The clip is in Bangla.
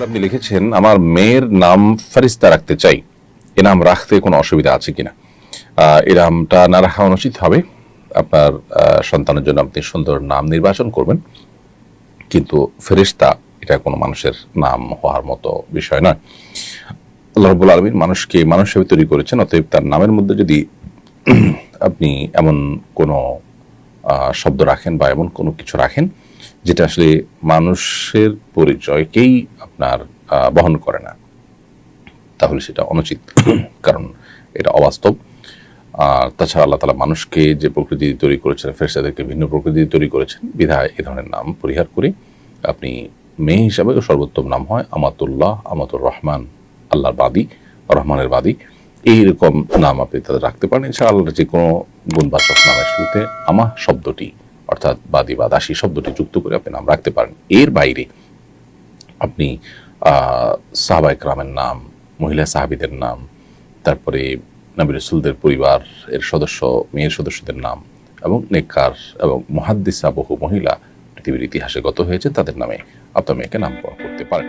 আপনি লিখেছেন, আমার মেয়ের নাম ফারিস্তা রাখতে চাই। এ নাম রাখতে কোনো অসুবিধা আছে কিনা? এই নামটা না রাখা অনুচিত হবে। আপনার সন্তানের জন্য আপনি সুন্দর নাম নির্বাচন করবেন। কিন্তু ফেরিস্তা এটা কোনো মানুষের নাম হওয়ার মতো বিষয় নয়। আল্লাহ রবুল আলমীর মানুষকে মানুষ হিসেবে তৈরি করেছেন, অতএব তার নামের মধ্যে যদি আপনি এমন কোনো শব্দ রাখেন বা এমন কোনো কিছু রাখেন যেটা আসলে মানুষের পরিচয়কেই আপনার বহন করে না। তাহলে সেটা অনুচিত, কারণ এটা অবাস্তব। আর তাছাড়া আল্লাহ তালা মানুষকে যে প্রকৃতি তৈরি করেছেন, ফেরেশতাদেরকে ভিন্ন প্রকৃতি তৈরি করেছেন, বিধায় এ ধরনের নাম পরিহার করে। আপনি মেয়ে হিসাবে সর্বোত্তম নাম হয় আমাতুল্লাহ আমাতুর রহমান আল্লাহর বাদী, রহমানের বাদী। এইরকম নাম আপনি তাদের রাখতে পারেন। এছাড়া আল্লাহর যে কোনো গুণবাচক নামের শুরুতে আমা শব্দটি অর্থাৎ বাদী বা দাসী শব্দটি যুক্ত করে আপনি নাম রাখতে পারেন। এর বাইরে আপনি সাহাবা ইকরামের নাম, মহিলা সাহাবিদের নাম, তারপরে নবী রসুলদের পরিবার, এর সদস্য, মেয়ের সদস্যদের নাম এবং নেককার এবং মহাদ্দিসা বহু মহিলা পৃথিবীর ইতিহাসে গত হয়েছে, তাদের নামে আপনার মেয়েকে নামকরণ করতে পারেন।